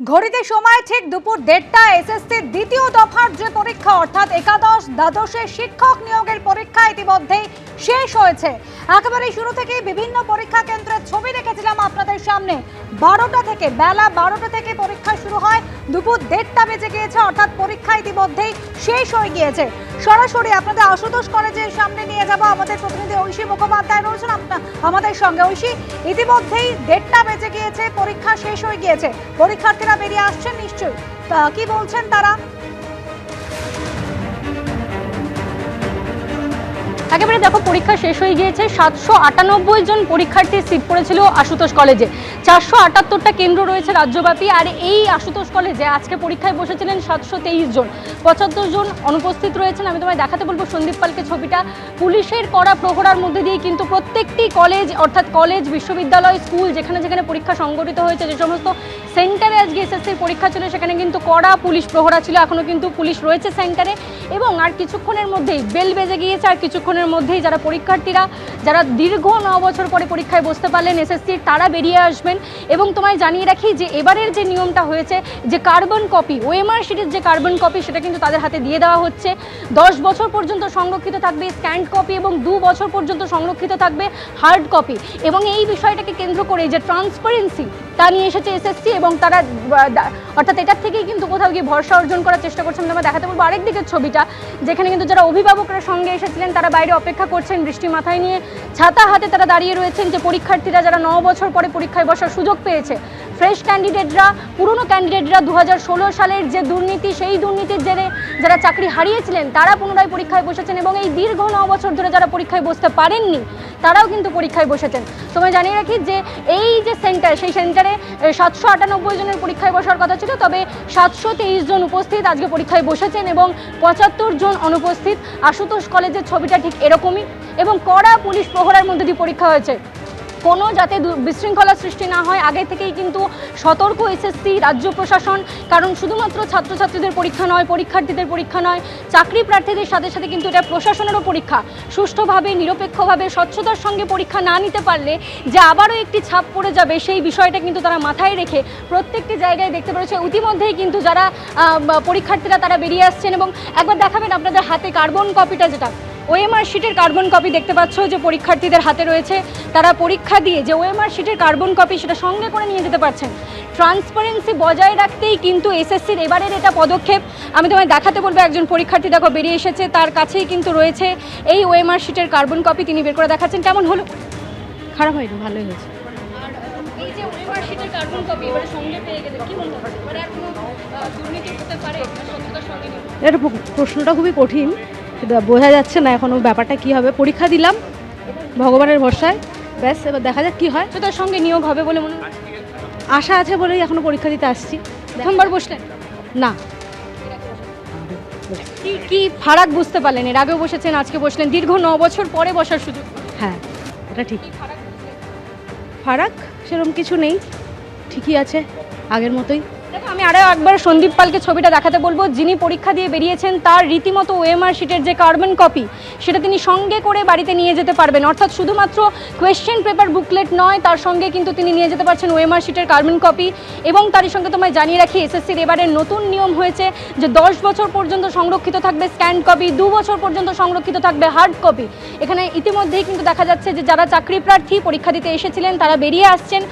ঘড়িতে সময় ঠিক দুপুর দেড়টা এসএসসির দ্বিতীয় দফার যে পরীক্ষা, অর্থাৎ একাদশ দ্বাদশে শিক্ষক নিয়োগের পরীক্ষা ইতিমধ্যেই শেষ হয়েছে। একেবারে শুরু থেকেই বিভিন্ন পরীক্ষা কেন্দ্রের ছবি রেখেছিলাম আপনাদের সামনে। বারোটা থেকে, বেলা বারোটা থেকে পরীক্ষা শুরু হয়, দুপুর দেড়টা বেজে গিয়েছে, অর্থাৎ পরীক্ষা ইতিমধ্যেই শেষ হয়ে গিয়েছে। সরাসরি আপনাদের আশুতোষ কলেজের সামনে নিয়ে যাব আমাদের প্রতিনিধি ঐশী মুখোপাধ্যায় রয়েছেন আমাদের সঙ্গে। ঐশী, ইতিমধ্যেই দেড়টা বেজে গিয়েছে, পরীক্ষা শেষ হয়ে গিয়েছে। পরীক্ষার্থীরা বেরিয়ে আসছেন নিশ্চয়ই। কি বলছেন তারা? একেবারে দেখো, পরীক্ষা শেষ হয়ে গিয়েছে। সাতশো আটানব্বই জন পরীক্ষার্থী সিট পড়েছিল আশুতোষ কলেজে চারশো আটাত্তরটা কেন্দ্র রয়েছে রাজ্যব্যাপী, আর এই আশুতোষ কলেজে আজকে পরীক্ষায় বসেছিলেন সাতশো তেইশ জন। পঁচাত্তর জন অনুপস্থিত রয়েছেন, আমি তোমায় দেখাতে বলব সন্দীপ পালকে ছবিটা। পুলিশের কড়া প্রহরার মধ্যে দিয়ে কিন্তু প্রত্যেকটি কলেজ অর্থাৎ কলেজ বিশ্ববিদ্যালয় স্কুল যেখানে যেখানে পরীক্ষা সংগঠিত হয়েছে, যে সমস্ত সেন্টারে আজকে এসএসসির পরীক্ষা ছিল, সেখানে কিন্তু কড়া পুলিশ প্রহরা ছিল। এখনও কিন্তু পুলিশ রয়েছে সেন্টারে এবং আর কিছুক্ষণের মধ্যেই বেল বেজে গিয়েছে, আর কিছুক্ষণের মধ্যেই যারা পরীক্ষার্থীরা, যারা দীর্ঘ ন বছর পরে পরীক্ষায় বসতে পারলেন এসএসসির তারা বেরিয়ে আসবেন। এবং তোমায় জানিয়ে রাখি যে এবারের যে নিয়মটা হয়েছে, যে কার্বন কপি ওএমআর শিটের যে কার্বন কপি সেটা কিন্তু তাদের হাতে দিয়ে দেওয়া হচ্ছে। দশ বছর পর্যন্ত সংরক্ষিত থাকবে স্ক্যান্ড কপি এবং দু বছর পর্যন্ত সংরক্ষিত থাকবে হার্ড কপি এবং এই বিষয়টাকে কেন্দ্র করে যে ট্রান্সপারেন্সি তা নিয়ে এসেছে এসএসসি এবং তারা অর্থাৎ এটার থেকেই কিন্তু কোথাও গিয়ে ভরসা অর্জন করার চেষ্টা করছেন আমরা দেখাতে বলব। আরেক দিকের ছবিটা, যেখানে কিন্তু যারা অভিভাবকরা সঙ্গে এসেছিলেন, তারা বাইরে অপেক্ষা করছেন বৃষ্টি মাথায় নিয়ে। ছাতা হাতে তারা দাঁড়িয়ে রয়েছেন যে পরীক্ষার্থীরা যারা ন বছর পরে পরীক্ষায় বসার সুযোগ পেয়েছে। ফ্রেশ ক্যান্ডিডেটরা পুরনো ক্যান্ডিডেটরা দু হাজার ষোলো সালের যে দুর্নীতি, সেই দুর্নীতির জেরে যারা চাকরি হারিয়েছিলেন, তারা পুনরায় পরীক্ষায় বসেছেন এবং এই দীর্ঘ ন বছর ধরে যারা পরীক্ষায় বসতে পারেননি তারাও কিন্তু পরীক্ষায় বসেছেন। তোমায় জানিয়ে রাখি যে এই যে সেন্টার সেই সেন্টারে সাতশো আটানব্বই জনের পরীক্ষায় বসার কথা ছিল, তবে সাতশো তেইশ জন উপস্থিত আজকে পরীক্ষায় বসেছেন এবং পঁচাত্তর জন অনুপস্থিত। আশুতোষ কলেজের ছবিটা ঠিক এরকমই এবং কড়া পুলিশ প্রহরার মধ্যে দিয়ে পরীক্ষা হয়েছে। কোনো যাতে বিশৃঙ্খলা সৃষ্টি না হয়, আগে থেকেই কিন্তু সতর্ক এসএসসি, রাজ্য প্রশাসন, কারণ শুধুমাত্র ছাত্রছাত্রীদের পরীক্ষা নয়, পরীক্ষার্থীদের পরীক্ষা নয়, চাকরি প্রার্থীদের সাথে সাথে কিন্তু এটা প্রশাসনেরও পরীক্ষা। সুষ্ঠুভাবে, নিরপেক্ষভাবে, স্বচ্ছতার সঙ্গে পরীক্ষা না নিতে পারলে যে আবারও একটি ছাপ পড়ে যাবে, সেই বিষয়টা কিন্তু তারা মাথায় রেখে প্রত্যেকটি জায়গায় দেখতে পেরেছে। ইতিমধ্যেই কিন্তু যারা পরীক্ষার্থীরা তারা বেরিয়ে আসছেন এবং একবার দেখাবেন আপনাদের হাতে কার্বন কপিটা যেটা। ওএমআর শিটের কার্বন কপি দেখতে পাচ্ছ যে পরীক্ষার্থীদের হাতে রয়েছে। তারা পরীক্ষা দিয়ে যে ওএমআর শিটের কার্বন কপি সেটা সঙ্গে করে নিয়ে যেতে পারছেন। ট্রান্সপারেন্সি বজায় রাখতেই কিন্তু এসএসসির এবারের এটা পদক্ষেপ আমি তোমায় দেখাতে বলব একজন পরীক্ষার্থী দেখো বেরিয়ে এসেছে তার কাছেই কিন্তু রয়েছে এই ওএমআর শিটের কার্বন কপি তিনি বের করে দেখাচ্ছেন। কেমন হলো? খারাপ হয়নি ভালোই হয়েছে। এটা প্রশ্নটা খুবই কঠিন। কিন্তু বোঝা যাচ্ছে না এখনও ব্যাপারটা কি হবে। পরীক্ষা দিলাম ভগবানের ভরসায়। ব্যাস এবার দেখা যাক কি হয়। তো তার সঙ্গে নিয়োগ হবে বলে মনে হয়। আশা আছে বলেই এখনও পরীক্ষা দিতে আসছি। প্রথমবার বসলেন? না। কি কি ফারাক বুঝতে পারলেন? এর আগেও বসেছেন আজকে বসলেন। দীর্ঘ ন বছর পরে বসার সুযোগ। হ্যাঁ এটা ঠিক। ফারাক সেরকম কিছু নেই। ঠিকই আছে আগের মতোই। দেখো, আমি আরও একবার সন্দীপ পালকে ছবিটা দেখাতে বলব। যিনি পরীক্ষা দিয়ে বেরিয়েছেন, তার রীতিমতো ওএমআর শিটের যে কার্বন কপি সেটা তিনি সঙ্গে করে বাড়িতে নিয়ে যেতে পারবেন। অর্থাৎ শুধুমাত্র কোয়েশ্চেন পেপার বুকলেট নয়, তার সঙ্গে কিন্তু তিনি নিয়ে যেতে পারছেন ওএমআর শিটের কার্বন কপি এবং তারই সঙ্গে তোমায় জানিয়ে রাখি এসএসসির এবারের নতুন নিয়ম হয়েছে যে দশ বছর পর্যন্ত সংরক্ষিত থাকবে স্ক্যান কপি দু বছর পর্যন্ত সংরক্ষিত থাকবে হার্ড কপি এখানে ইতিমধ্যেই কিন্তু দেখা যাচ্ছে যে যারা চাকরি প্রার্থী পরীক্ষা দিতে এসেছিলেন, তারা বেরিয়ে আসছেন।